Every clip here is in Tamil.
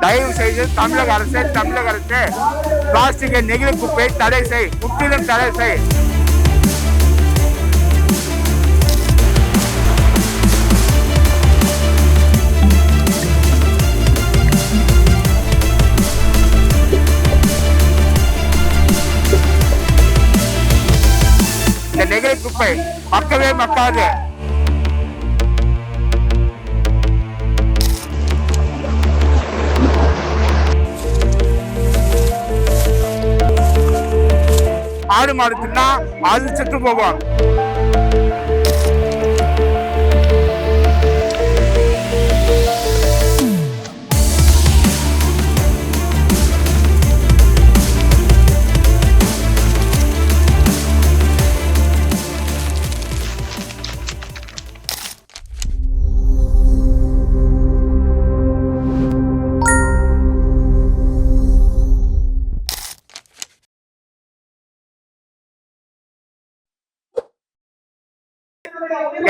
தயவு செய்து தமிழக அரசு தமிழக அரசு பிளாஸ்டிக்கை நெகிழி குப்பை தடை செய் முற்றிலும் தடை செய். இந்த நெகிழி குப்பை மக்கவே மக்காது ஆடு மாடு தின்னா அது செத்து போகும்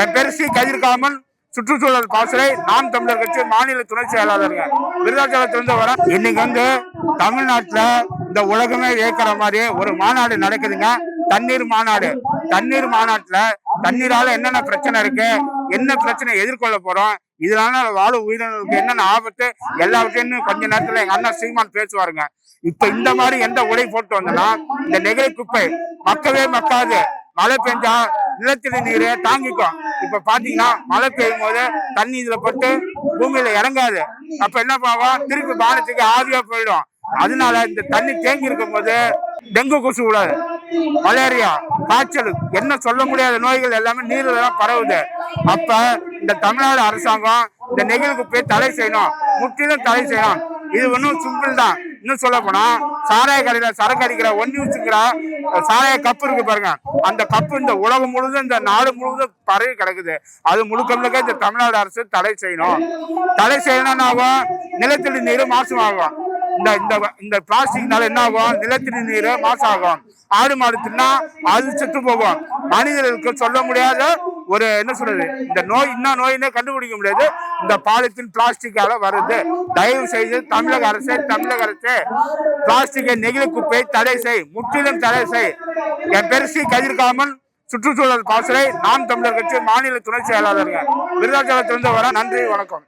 என் பேர் சி. கதிர்காமன். சுற்றுச்சூழல் பாசறை நாம் தமிழர் கட்சி மாநில துணை செயலாளருங்க. விருதாச்சலத்திலிருந்து வர இன்னைக்கு வந்து தமிழ்நாட்டுல இந்த உலகமே வியக்கிற மாதிரி ஒரு மாநாடு நடக்குதுங்க. தண்ணீர் மாநாடு. தண்ணீர் மாநாட்டுல தண்ணீரால என்னென்ன பிரச்சனை இருக்கு? என்ன பிரச்சனை எதிர்கொள்ள போறோம்? இதனால வாழும் உயிரினங்களுக்கு என்னென்ன ஆபத்து? எல்லாவற்றையும் கொஞ்ச நேரத்துல எங்க அண்ணா சீமான் பேசுவாருங்க. இப்ப இந்த மாதிரி எந்த உடை போட்டு வந்தோம்னா இந்த நெகிழி குப்பை மக்கவே மக்காது. மழை பெஞ்சா நிலத்தடி நீரை தாங்கிக்கும் இப்ப பாத்தீங்கன்னா மழை பெய்யும் போது தண்ணி இதுல பட்டு பூமியில இறங்காது. அப்ப என்ன பாவம்? திருப்பி பானத்துக்கு ஆவியா போயிடும். அதனால இந்த தண்ணி தேங்கி இருக்கும் போது டெங்கு கொசு கூடாது மலேரியா காய்ச்சல் என்ன சொல்ல முடியாத நோய்கள் எல்லாமே நீர்ல தான் பரவுது. அப்ப இந்த தமிழ்நாடு அரசாங்கம் இந்த நெகிழி போய் தடை செய்யணும். முற்றிலும் தடை செய்யணும். இது ஒன்றும் சிம்பிள் தான் இன்னும் சொல்ல போனா சாராய கடையில சரக்கு அடிக்கிற ஒன் யூஸ்ங்கிற சாராய கப்பு இருக்கு பாருங்க. அந்த கப்பு இந்த உலகம் முழுதும் இந்த நாடு முழுவதும் பரவி கிடக்குது. அது முழுக்க முழுக்க இந்த தமிழ்நாடு அரசு தடை செய்யணும். தடை செய்யணும்னா ஆகும்? நிலத்தடி நீர் மாசமாகும் இந்த இந்த இந்த பிளாஸ்டிக்னால என்ன ஆகும்? நிலத்தடி நீர் மாசாகும். ஆடு மாடு தின்னா அது செத்து போகும். மனிதர்களுக்கு சொல்ல முடியாத ஒரு என்ன சொல்றது? இந்த நோய் என்ன நோயினே கண்டுபிடிக்க முடியாது. இந்த பாலித்தீன் பிளாஸ்டிக்கால வருது. தயவு செய்து தமிழக அரசு தமிழக அரசு பிளாஸ்டிக்கை நெகிழி குப்பை தடை செய் முற்றிலும் தடை செய். என் பேர் சி. கதிர்காமன். சுற்றுச்சூழல் பாசறை நாம் தமிழர் கட்சி மாநில துணை செயலாளர்கள் விருதாச்சலத்திலிருந்து வர நன்றி வணக்கம்.